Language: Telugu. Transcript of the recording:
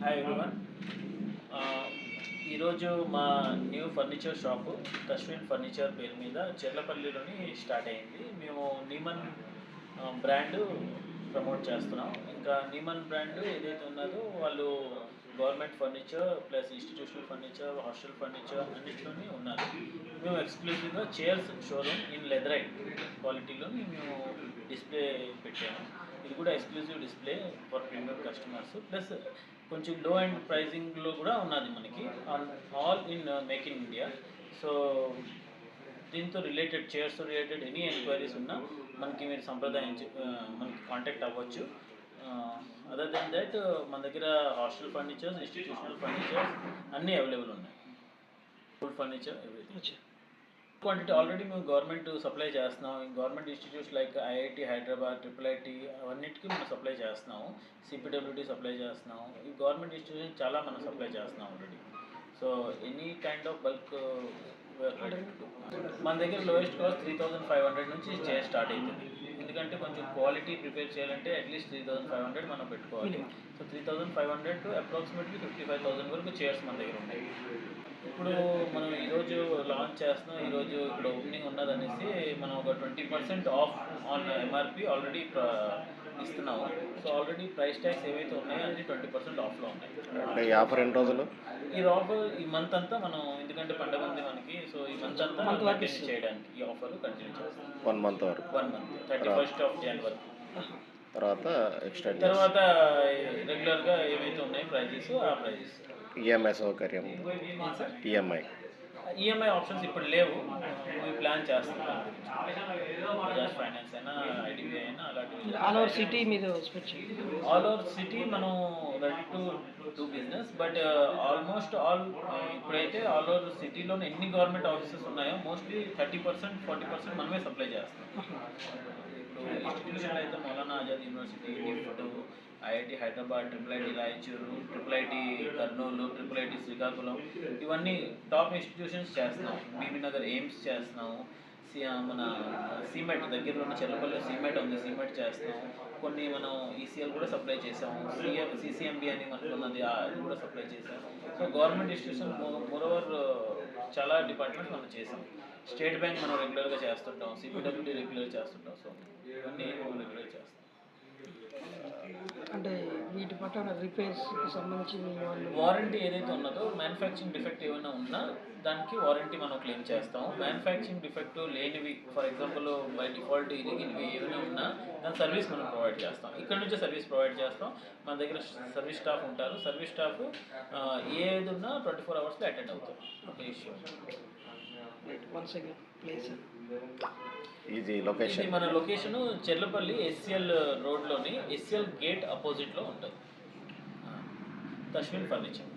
హాయ్ ఎవరివన్ uh, ఈరోజు మా new furniture shop Tashwin furniture పేరు మీద చెర్లపల్లిలోని స్టార్ట్ అయింది. మేము నీమన్ బ్రాండ్ ప్రమోట్ చేస్తున్నాం. ఇంకా నీమన్ బ్రాండ్ ఏదైతే ఉన్నదో వాళ్ళు government furniture plus institutional furniture hostel furniture అన్నింటిలోని ఉన్నారు. మేము ఎక్స్క్లూజివ్గా చైర్స్ షోరూమ్ ఇన్ లెదరైట్ క్వాలిటీలోని మేము డిస్ప్లే పెట్టాము. ఇది కూడా exclusive display for premium customers plus కొంచెం లో అండ్ ప్రైజింగ్లో కూడా ఉన్నది మనకి. All in make in India so దీంతో related chairs related any enquiries ఉన్నా మనకి మీరు సంప్రదాయించి uh, మనకి కాంటాక్ట్ అవ్వచ్చు. అదర్ దెన్ దట్ మన దగ్గర హాస్టల్ ఫర్నిచర్స్ ఇన్స్టిట్యూషనల్ ఫర్నిచర్స్ అన్నీ అవైలబుల్ ఉన్నాయి. Food furniture everything quantity already మేము గవర్నమెంట్ సప్లై చేస్తున్నాం. Government institutes like IIT Hyderabad triple IT అవన్నిటికీ మనం సప్లై చేస్తున్నాము సిపిడబ్ల్యూడి సప్లై చేస్తున్నాం. ఈ గవర్నమెంట్ ఇన్స్టిట్యూషన్ చాలా మనం సప్లై చేస్తున్నాం already so any kind of bulk మన దగ్గర lowest cost three thousand five hundred నుంచి చైర్ స్టార్ట్ అవుతుంది ఎందుకంటే కొంచెం క్వాలిటీ ప్రిపేర్ చేయాలంటే at least three thousand five hundred మనం పెట్టుకోవాలి. So three thousand five hundred to approximately fifty five thousand వరకు చైర్స్ మన దగ్గర ఉన్నాయి ఇప్పుడు మనం ఈరోజు లాంచ్ చేస్తున్నాం. ఈరోజు ఇక్కడ ఓపెనింగ్ ఉన్నదనేసి మనం ఒక twenty percent off on MRP already ఇస్తున్నాము. సో ఆల్రెడీ ప్రైస్ ట్యాక్స్ ఏవైతే ఉన్నాయో అన్ని ట్వంటీ పర్సెంట్ ఆఫ్లో ఉన్నాయి. అంటే ఈ ఆఫర్ ఎన్ని రోజులు? ఈ ఆఫర్ ఈ మంత్ అంతా మనం ఎందుకంటే పండుగ ఉంది మనకి సో ఈ మంత్ అంతా కంటిన్యూ చేయడానికి ఈ ఆఫర్ కంటిన్యూ చేస్తాం. వన్ మంత్ వరకు. One month thirty first of January తర్వాత ఎక్స్టెండ్ తర్వాత రెగ్యులర్గా ఏవైతే ఉన్నాయో ప్రైజెస్ ఆ ప్రైజెస్ ఈఎంఐ సౌకర్యం. ఈఎంఐ ఈఎంఐ ఆప్షన్స్ ఇప్పుడు లేవు. మేము ప్లాన్ చేస్తాం. బజాజ్ ఫైనాన్స్ అయినా ఐడిబిఐ అయినా అలాంటివి. ఆల్ ఓవర్ సిటీ మీరు ఆల్ ఓవర్ సిటీ మనం ready to do business but almost all ఇప్పుడైతే ఆల్ ఓవర్ సిటీలో ఎన్ని గవర్నమెంట్ ఆఫీసెస్ ఉన్నాయో mostly thirty percent forty percent మనమే సప్లై చేస్తాం. ఇన్స్టిట్యూషన్ అయితే Maulana Azad university NIFT IIT Hyderabad triple IT Raichur triple IT Kurnool triple IT Srikakulam. ఇవన్నీ టాప్ ఇన్స్టిట్యూషన్స్ చేస్తున్నాం. బీబీ నగర్ ఎయిమ్స్ చేస్తున్నాము. మన సిమెంట్ దగ్గరలో ఉన్న చెల్లపల్లి సిమెంట్ ఉంది సిమెంట్ చేస్తాం. కొన్ని మనం ఈసీఎల్ కూడా సప్లై చేసాము సిఎం సిసిఎంబి అని మనకు ఉన్నది అది కూడా సప్లై చేసాం. సో గవర్నమెంట్ ఇన్స్టిట్యూషన్ మోరోవర్ చాలా డిపార్ట్మెంట్స్ మనం చేసాం. స్టేట్ బ్యాంక్ మనం రెగ్యులర్గా చేస్తుంటాం. సిపిడబ్ల్యూడి రెగ్యులర్ చేస్తుంటాం. సో ఇవన్నీ మనం రెగ్యులర్ చేస్తాం. అంటే మీ వాళ్ళు. వారంటీ ఏదైతే ఉన్నదో మ్యానుఫ్యాక్చరింగ్ డిఫెక్ట్ ఏమైనా ఉన్నా దానికి వారంటీ మనం క్లెయిమ్ చేస్తాం మ్యానుఫ్యాక్చరింగ్ డిఫెక్ట్ లేనివి ఫర్ ఎగ్జాంపుల్ బై డిఫాల్ట్ ఇరిగినవి ఏమైనా ఉన్నా దాని సర్వీస్ మనం ప్రొవైడ్ చేస్తాం. ఇక్కడ నుంచే సర్వీస్ ప్రొవైడ్ చేస్తాం. మన దగ్గర సర్వీస్ స్టాఫ్ ఉంటారు. సర్వీస్ స్టాఫ్ ఏది ఉన్నా ట్వంటీ ఫోర్ అవర్స్లో అటెండ్ అవుతారు. ఇష్యూ వన్ సెకండ్ ప్లేస్ ఇది లొకేషన్ మన లొకేషన్ చెర్లపల్లి ఎస్సిఎల్ రోడ్లోని ఎస్సిఎల్ గేట్ అపోజిట్లో ఉంటుంది. తశ్విన్ ఫర్నిచర్.